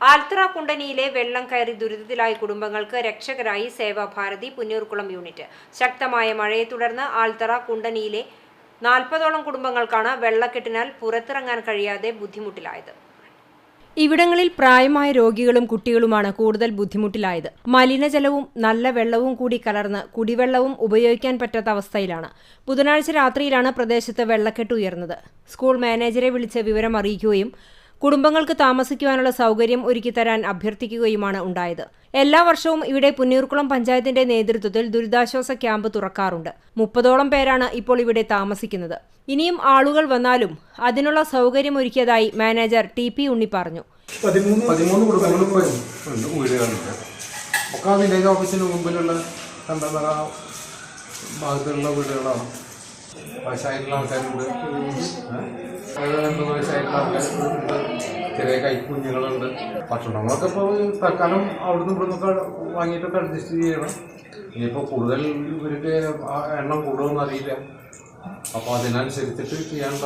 ആൽത്തറ കുണ്ടനിയിലെ വെള്ളം കയറി ദുരിതത്തിലായ കുടുംബങ്ങൾക്ക് രക്ഷകരായി സേവാഭാരതി പുന്നൂർക്കുളം യൂണിറ്റ്. ശക്തമായ മഴയെ തുടർന്ന് ആൽത്തറ കുണ്ടനിയിലെ നാൽപ്പതോളം കുടുംബങ്ങൾക്കാണ് വെള്ളക്കെട്ടിനാൽ പുറത്തിറങ്ങാൻ കഴിയാതെ ബുദ്ധിമുട്ടിലായത്. ഇവിടങ്ങളിൽ പ്രായമായ രോഗികളും കുട്ടികളുമാണ് കൂടുതൽ ബുദ്ധിമുട്ടിലായത്. മലിനജലവും നല്ല വെള്ളവും കൂടി കലർന്ന് കുടിവെള്ളവും ഉപയോഗിക്കാൻ പറ്റാത്ത അവസ്ഥയിലാണ്. ബുധനാഴ്ച രാത്രിയിലാണ് പ്രദേശത്ത് വെള്ളക്കെട്ട് ഉയർന്നത്. സ്കൂൾ മാനേജരെ വിളിച്ച് വിവരം അറിയിക്കുകയും കുടുംബങ്ങൾക്ക് താമസിക്കുവാനുള്ള സൗകര്യം ഒരുക്കിത്തരാൻ അഭ്യർത്ഥിക്കുകയുമാണ് ഉണ്ടായത്. എല്ലാ വർഷവും ഇവിടെ പുന്നീർക്കുളം പഞ്ചായത്തിന്റെ നേതൃത്വത്തിൽ ദുരിതാശ്വാസ ക്യാമ്പ് തുറക്കാറുണ്ട്. മുപ്പതോളം പേരാണ് ഇപ്പോൾ ഇവിടെ താമസിക്കുന്നത്. ഇനിയും ആളുകൾ വന്നാലും അതിനുള്ള സൗകര്യം ഒരുക്കിയതായി മാനേജർ ടി പി ഉണ്ണി പറഞ്ഞു. വില്ലേജ് ഓഫീസിന് മുമ്പിലുള്ള ഭാഗത്തുള്ള വീടുകളാണ്. വയസ്സായിട്ടുള്ള ആൾക്കാരുണ്ട്. വയസ്സായിട്ടുള്ള ആൾക്കാരുണ്ട്. ചെറിയ കൈക്കുഞ്ഞുങ്ങളുണ്ട്. ഭക്ഷണങ്ങളൊക്കെ ഇപ്പോൾ തൽക്കാലം അവിടുന്ന് ഇവിടുന്നൊക്കെ വാങ്ങിയിട്ടൊക്കെ അഡ്ജസ്റ്റ് ചെയ്യണം. ഇനിയിപ്പോൾ കൂടുതൽ ഇവർക്ക് എണ്ണം കൂടുമെന്ന് അറിയില്ല. അപ്പോൾ അതിനനുസരിച്ചിട്ട് ചെയ്യേണ്ട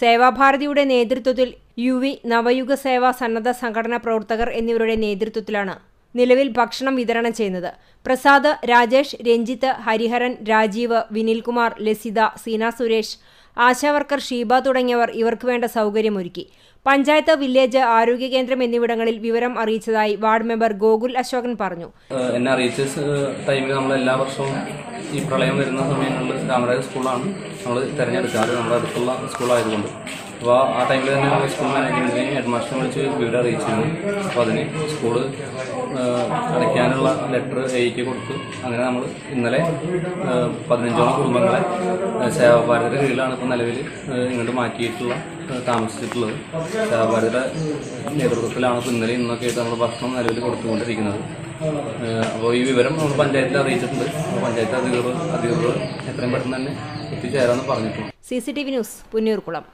സേവാഭാരതിയുടെ നേതൃത്വത്തിൽ യു വി നവയുഗ സേവാ സന്നദ്ധ സംഘടനാ പ്രവർത്തകർ എന്നിവരുടെ നേതൃത്വത്തിലാണ് നിലവിൽ ഭക്ഷണം വിതരണം ചെയ്യുന്നത്. പ്രസാദ് രാജേഷ് രഞ്ജിത്ത് ഹരിഹരൻ രാജീവ് വിനിൽകുമാർ ലസിത സീന സുരേഷ് ആശാവർക്കർ ഷീബ തുടങ്ങിയവർ ഇവർക്ക് വേണ്ട സൗകര്യമൊരുക്കി. പഞ്ചായത്ത് വില്ലേജ് ആരോഗ്യ കേന്ദ്രം എന്നിവിടങ്ങളിൽ വിവരം അറിയിച്ചതായി വാർഡ് മെമ്പർ ഗോകുൽ അശോകൻ പറഞ്ഞു. എന്നെ അറിയിച്ച ടൈമിൽ നമ്മൾ എല്ലാ വർഷവും ഈ പ്രളയം വരുന്ന സമയങ്ങളിൽ രാമരാജ സ്കൂളാണ്. നമ്മൾ തിരഞ്ഞെടുക്കാറ്. നമ്മുടെ അടുത്തുള്ള സ്കൂളായതുകൊണ്ട്. അപ്പോൾ ആ ടൈമിൽ തന്നെ സ്കൂൾ മാനേജ്മെന്റിനെ മാസ്റ്ററെ വിളിച്ച് വിവരം അറിയിച്ചിരുന്നു. അപ്പോൾ അതിന് സ്കൂൾ അടയ്ക്കാനുള്ള ലെറ്റർ എയ്ക്ക് കൊടുത്തു. അങ്ങനെ നമ്മൾ ഇന്നലെ പതിനഞ്ചോളം കുടുംബങ്ങളെ സേവാഭാരതിയുടെ കീഴിലാണ് ഇപ്പോൾ നിലവിൽ ഇങ്ങോട്ട് മാറ്റിയിട്ടുള്ള താമസിച്ചിട്ടുള്ളത്. സേവാഭാരതിയുടെ നേതൃത്വത്തിലാണ് ഇപ്പോൾ ഇന്നലെ ഇന്നൊക്കെ ആയിട്ട് നമ്മൾ ഭക്ഷണം നിലവിൽ കൊടുത്തുകൊണ്ടിരിക്കുന്നത്. അപ്പോൾ ഈ വിവരം നമ്മൾ പഞ്ചായത്തിൽ അറിയിച്ചിട്ടുണ്ട്. പഞ്ചായത്ത് അധികൃതർ അധികൃതർ എത്രയും പെട്ടെന്ന് തന്നെ എത്തിച്ചേരാമെന്ന് പറഞ്ഞിട്ടുണ്ട്. C C T V news Punnurkulam